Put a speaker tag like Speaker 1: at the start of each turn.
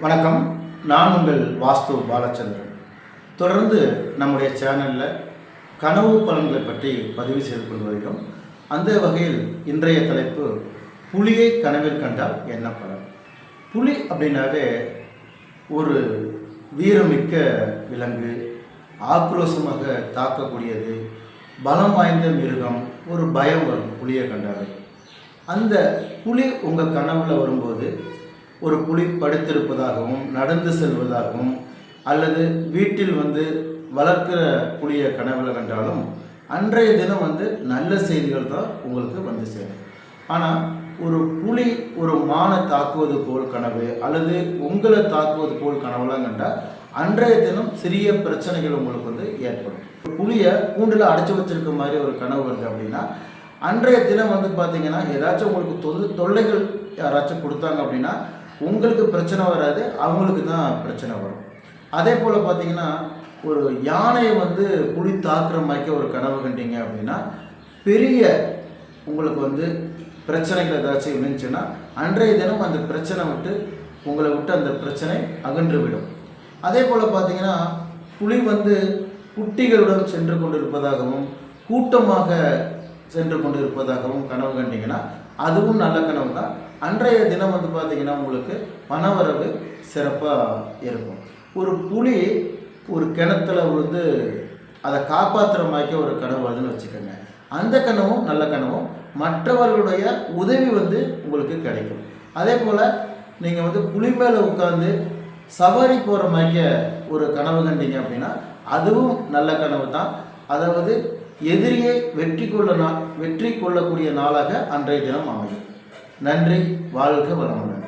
Speaker 1: வணக்கம். நான் உங்கள் வாஸ்து பாலச்சந்திரன். தொடர்ந்து நம்முடைய சேனலில் கனவு பலன்களை பற்றி பதிவு செய்து கொண்டு வருகிறோம் அந்த வகையில் இன்றைய தலைப்பு புலியை கனவில் கண்டால் என்ன பலன்? புலி அப்படின்னாவே ஒரு வீரமிக்க விலங்கு ஆக்ரோஷமாக தாக்கக்கூடியது பலம் வாய்ந்த மிருகம் ஒரு பயம் வரும் புலியை கண்டாவே அந்த புலி உங்கள் கனவில் வரும்போது ஒரு புலி படுத்திருப்பதாகவும் நடந்து செல்வதாகவும் அல்லது வீட்டில் வந்து வளர்க்கிற புலியை கனவுல கண்டாலும் அன்றைய தினம் வந்து நல்ல செய்திகள் தான் உங்களுக்கு வந்து சேரும். ஆனால் ஒரு புலி ஒரு மானை தாக்குவது போல் கனவு அல்லது உங்களை தாக்குவது போல் கனவுலாம் கண்டால் அன்றைய தினம் சிறிய பிரச்சனைகள் உங்களுக்கு வந்து ஏற்படும். புளியை புலியை கூண்டில் அடைச்சி வச்சிருக்க மாதிரி ஒரு கனவு வருது அப்படின்னா அன்றைய தினம் வந்து பார்த்தீங்கன்னா ஏதாச்சும் உங்களுக்கு தொல் தொல்லைகள் யாராச்சும் கொடுத்தாங்க அப்படின்னா உங்களுக்கு பிரச்சனை வராது அவங்களுக்கு தான் பிரச்சனை வரும். அதே போல் பார்த்தீங்கன்னா ஒரு யானையை வந்து புலி தாக்குற மாதிரி ஒரு கனவு கண்டீங்க அப்படின்னா பெரிய உங்களுக்கு வந்து பிரச்சனைகள் ஏதாச்சும் இருந்துச்சுன்னா அன்றைய தினம் அந்த பிரச்சனை விட்டு உங்களை விட்டு அந்த பிரச்சனை அகன்று விடும் அதே போல் பார்த்தீங்கன்னா புலி வந்து குட்டிகளுடன் சென்று கொண்டிருப்பதாகவும் கூட்டமாக சென்று கொண்டு இருப்பதாகவும் கனவு கண்டீங்கன்னா அதுவும் நல்ல கனவு தான் அன்றைய தினம் வந்து பார்த்திங்கன்னா உங்களுக்கு பணவரவு சிறப்பாக இருக்கும். ஒரு புலி ஒரு கிணத்துல விழுந்து அதை காப்பாற்றுற மாதிரி ஒரு கனவு வருதுன்னு வச்சுக்கோங்க. அந்த கனவும் நல்ல கனவும் மற்றவர்களுடைய உதவி வந்து உங்களுக்கு கிடைக்கும். அதே போல் நீங்கள் வந்து புலி மேலே உட்காந்து சவாரி போகிற மாதிரி ஒரு கனவு கண்டீங்க அப்படின்னா அதுவும் நல்ல கனவு தான். அதாவது எதிரியை வெற்றி கொள்ள நா வெற்றி கொள்ளக்கூடிய நாளாக அன்றைய தினம் அமையும். நன்றி வாழ்க வளமுடன்.